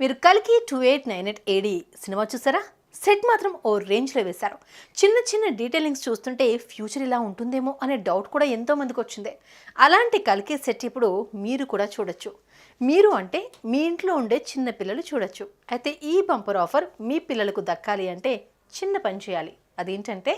మీరు కలికి two eight nine eight AD cinema చూసారా? సెట్ మాత్రం ఓ రేంజ్లో వేశారు. చిన్న చిన్న డీటెయిలింగ్స్ చూస్తుంటే ఫ్యూచర్ ఇలా ఉంటుందేమో అనే డౌట్ కూడా ఎంతోమందికి వచ్చింది. అలాంటి కలికే సెట్ ఇప్పుడు మీరు కూడా చూడొచ్చు. మీరు అంటే మీ ఇంట్లో ఉండే చిన్న పిల్లలు చూడొచ్చు. అయితే ఈ బంపర్ ఆఫర్ మీ పిల్లలకు దక్కాలి అంటే చిన్న పని చేయాలి. అదేంటంటే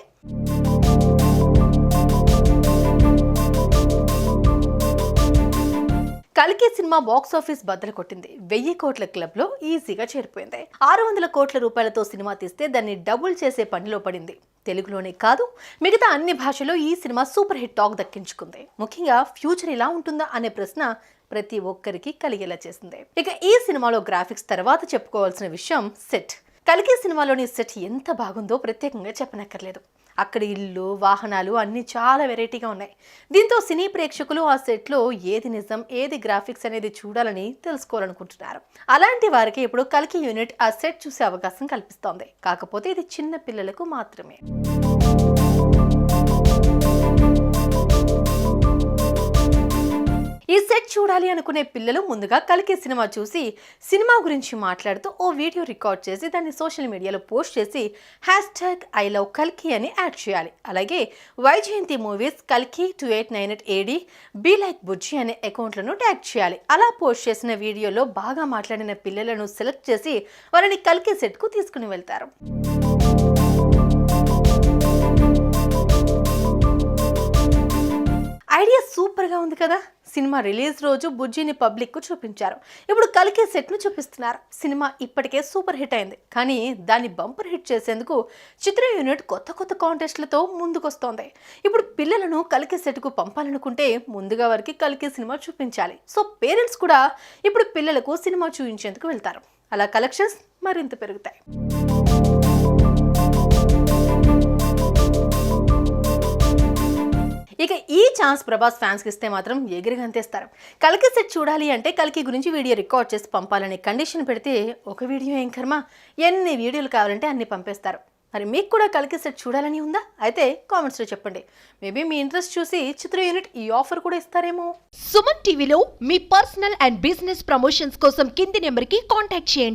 కల్కి సినిమా బాక్స్ ఆఫీస్ బద్దలు కొట్టింది. వెయ్యి కోట్ల క్లబ్లో ఈజీగా చేరిపోయింది. ఆరు వందల కోట్ల రూపాయలతో సినిమా తీస్తే దాన్ని డబుల్ చేసే పనిలో పడింది. తెలుగులోనే కాదు మిగతా అన్ని భాషల్లో ఈ సినిమా సూపర్ హిట్ టాక్ దక్కించుకుంది. ముఖ్యంగా ఫ్యూచర్ ఎలా ఉంటుందా అనే ప్రశ్న ప్రతి ఒక్కరికి కలిగేలా చేసింది. ఇక ఈ సినిమాలో గ్రాఫిక్స్ తర్వాత చెప్పుకోవాల్సిన విషయం సెట్. కలికి సినిమాలోని సెట్ ఎంత బాగుందో ప్రత్యేకంగా చెప్పనక్కర్లేదు. అక్కడ ఇల్లు వాహనాలు అన్నీ చాలా వెరైటీగా ఉన్నాయి. దీంతో సినీ ప్రేక్షకులు ఆ సెట్లో ఏది నిజం ఏది గ్రాఫిక్స్ అనేది చూడాలని తెలుసుకోవాలనుకుంటున్నారు. అలాంటి వారికి ఇప్పుడు కలికి యూనిట్ ఆ సెట్ చూసే అవకాశం కల్పిస్తోంది. కాకపోతే ఇది చిన్న పిల్లలకు మాత్రమే. ఈ సెట్ చూడాలి అనుకునే పిల్లలు ముందుగా కలికి సినిమా చూసి సినిమా గురించి మాట్లాడుతూ ఓ వీడియో రికార్డ్ చేసి దాన్ని సోషల్ మీడియాలో పోస్ట్ చేసి హ్యాష్ ట్యాగ్ ఐ లవ్ కల్కి అని యాడ్ చేయాలి. అలాగే వైజయంతి మూవీస్ కల్కి two eight nine eight AD B like Bujji అనే అకౌంట్లను ట్యాగ్ చేయాలి. అలా పోస్ట్ చేసిన వీడియోలో బాగా మాట్లాడిన పిల్లలను సెలెక్ట్ చేసి వారిని కల్కి సెట్కు తీసుకుని వెళ్తారు. ఐడియా సూపర్గా ఉంది కదా? సినిమా రిలీజ్ రోజు బుజ్జిని పబ్లిక్కు చూపించారు. ఇప్పుడు కలికే సెట్ను చూపిస్తున్నారు. సినిమా ఇప్పటికే సూపర్ హిట్ అయింది. కానీ దాన్ని బంపర్ హిట్ చేసేందుకు చిత్ర యూనిట్ కొత్త కొత్త కాంటెస్ట్లతో ముందుకొస్తోంది. ఇప్పుడు పిల్లలను కలికే సెట్కు పంపాలనుకుంటే ముందుగా వారికి కలికే సినిమా చూపించాలి. సో పేరెంట్స్ కూడా ఇప్పుడు పిల్లలకు సినిమా చూపించేందుకు వెళ్తారు. అలా కలెక్షన్స్ మరింత పెరుగుతాయి. ఛాన్స్ ప్రభాస్ ఫ్యాన్స్కి ఇస్తే మాత్రం ఎగిరి గంతేస్తారు కల్కి సెట్ చూడాలి అంటే కల్కి గురించి వీడియో రికార్డ్ చేసి పంపాలనే కండిషన్ పెడితే ఒక వీడియో ఏం కర్మ? ఎన్ని వీడియోలు కావాలంటే అన్ని పంపేస్తారు. మరి మీకు కూడా కల్కి సెట్ చూడాలని ఉందా? అయితే కామెంట్స్లో చెప్పండి. మేబీ మీ ఇంట్రెస్ట్ చూసి చిత్ర యూనిట్ ఈ ఆఫర్ కూడా ఇస్తారేమో? సుమన్ టీవీలో మీ పర్సనల్ అండ్ బిజినెస్ ప్రమోషన్స్ కోసం కింది నెంబర్కి కాంటాక్ట్ చేయండి.